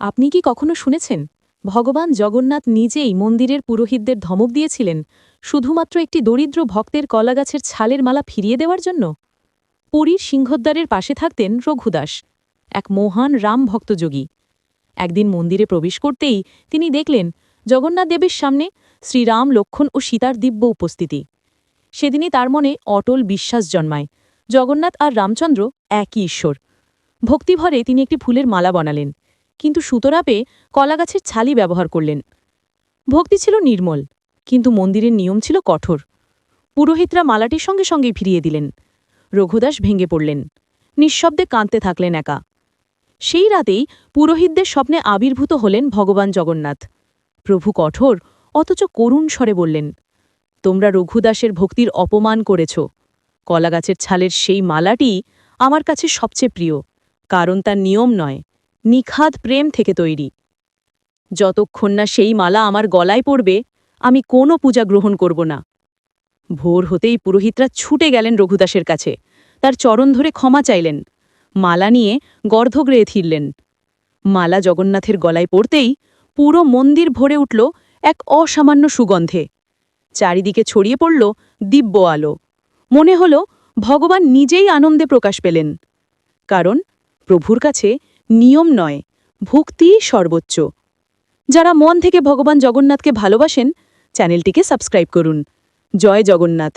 আপনি কি কখনো শুনেছেন? ভগবান জগন্নাথ নিজেই মন্দিরের পুরোহিতদের ধমক দিয়েছিলেন, শুধুমাত্র একটি দরিদ্র ভক্তের কলাগাছের ছালের মালা ফিরিয়ে দেওয়ার জন্য? পুরীর সিংহদ্বারের পাশে থাকতেন রঘুদাস, এক মহান রাম ভক্তযোগী। একদিন মন্দিরে প্রবেশ করতেই তিনি দেখলেন জগন্নাথ দেবের সামনে শ্রীরাম, লক্ষণ ও সীতার দিব্য উপস্থিতি। সেদিনই তার মনে অটল বিশ্বাস জন্মায়। জগন্নাথ আর রামচন্দ্র একই ঈশ্বর। ভক্তিভরে তিনি একটি ফুলের মালা বানালেন। কিন্তু সুতরাপে কলাগাছের ছালি ব্যবহার করলেন। ভক্তি ছিল নির্মল, কিন্তু মন্দিরের নিয়ম ছিল কঠোর। পুরোহিতরা মালাটির সঙ্গে সঙ্গে ফিরিয়ে দিলেন। রঘুদাস ভেঙে পড়লেন, নিঃশব্দে কাঁদতে থাকলেন একা। সেই রাতেই পুরোহিতদের স্বপ্নে আবির্ভূত হলেন ভগবান জগন্নাথ। প্রভু কঠোর, অথচ করুণ স্বরে বললেন, তোমরা রঘুদাসের ভক্তির অপমান করেছ। কলাগাছের ছালের সেই মালাটি আমার কাছে সবচেয়ে প্রিয়, কারণ তার নিয়ম নয় নিখাদ প্রেম থেকে তৈরি। যতক্ষণ না সেই মালা আমার গলায় পড়বে, আমি কোনো পূজা গ্রহণ করব না। ভোর হতেই পুরোহিতরা ছুটে গেলেন রঘুদাসের কাছে। তার চরণ ধরে ক্ষমা চাইলেন। মালা নিয়ে গর্ধগৃহে ফিরলেন। মালা জগন্নাথের গলায় পড়তেই পুরো মন্দির ভরে উঠল এক অসামান্য সুগন্ধে। চারিদিকে ছড়িয়ে পড়ল দিব্য আলো। মনে হল ভগবান নিজেই আনন্দে প্রকাশ পেলেন। কারণ প্রভুর কাছে নিয়ম নয়, ভক্তি সর্বোচ্চ। যারা মন থেকে ভগবান জগন্নাথকে ভালোবাসেন, চ্যানেলটিকে সাবস্ক্রাইব করুন। জয় জগন্নাথ।